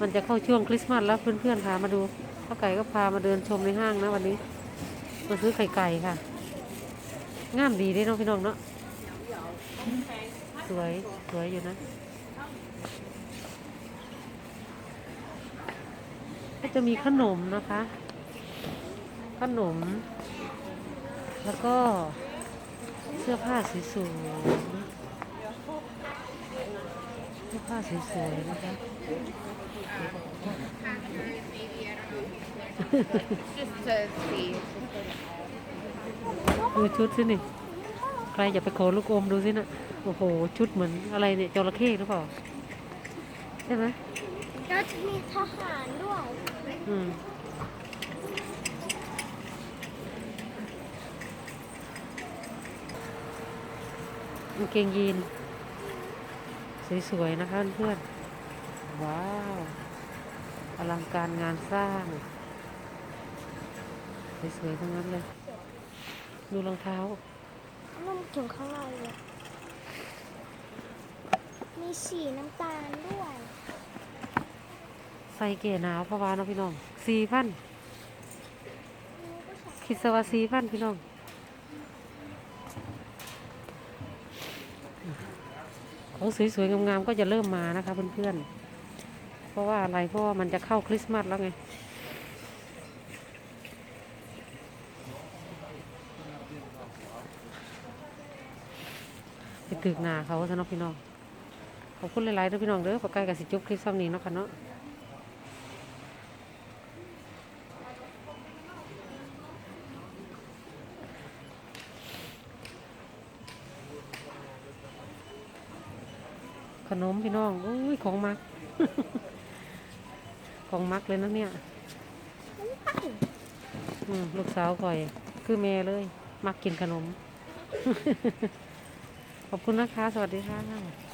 มันจะเข้าช่วงคริสต์มาสแล้วเพื่อนๆพามาดูพ่อไก่ก็พามาเดินชมในห้างนะวันนี้ มาซื้อไข่ไก่ค่ะ งามดีเด้เน้องพี่น้องเนาะ สวยสวยอยู่นะ ก็จะมีขนมนะคะ ขนม แล้วก็เสื้อผ้าสวยๆ สื้อผ้าสวยๆนะคะ Just to see. ดูชุดสินี่ใครอย่าไปขอลูกอมดูสินะโอ้โห ชุดเหมือนอะไรเนี่ยจระเข้หรือเปล่า ใช่ไหมแล้วจะมีทหารด้วยอืมกางเกงยีน สวยๆนะคะเพื่อนๆว้าวอลังการงานสร้างสวยๆทั้งนั้นเลย ดูรองเท้านุ่มถึงข้างในเลยมีสีน้ำตาลด้วย ใส่เก๋หนาวเพราะว่าเนาะพี่น้องสี่พันคิดซะว่าสี่พันพี่น้อง ของสวยๆงามๆก็จะเริ่มมานะคะเพื่อนๆ เพราะว่าอะไรเพราะว่ามันจะเข้าคริสต์มาสแล้วไงไปตึกนาเขาซะเนาะพี่น้องขอบคุณหลายๆเด้อพี่น้องเด้อขอใกล้กับสิจุบคลิปซ้ำนี้เนาะค่ะเนาะ ขนมพี่น้องอุ้ยของมัก ของมักเลยนะเนี่ยลูกสาวก่อย คือแม่เลย มักกินขนม ขอบคุณนะคะ สวัสดีค่ะ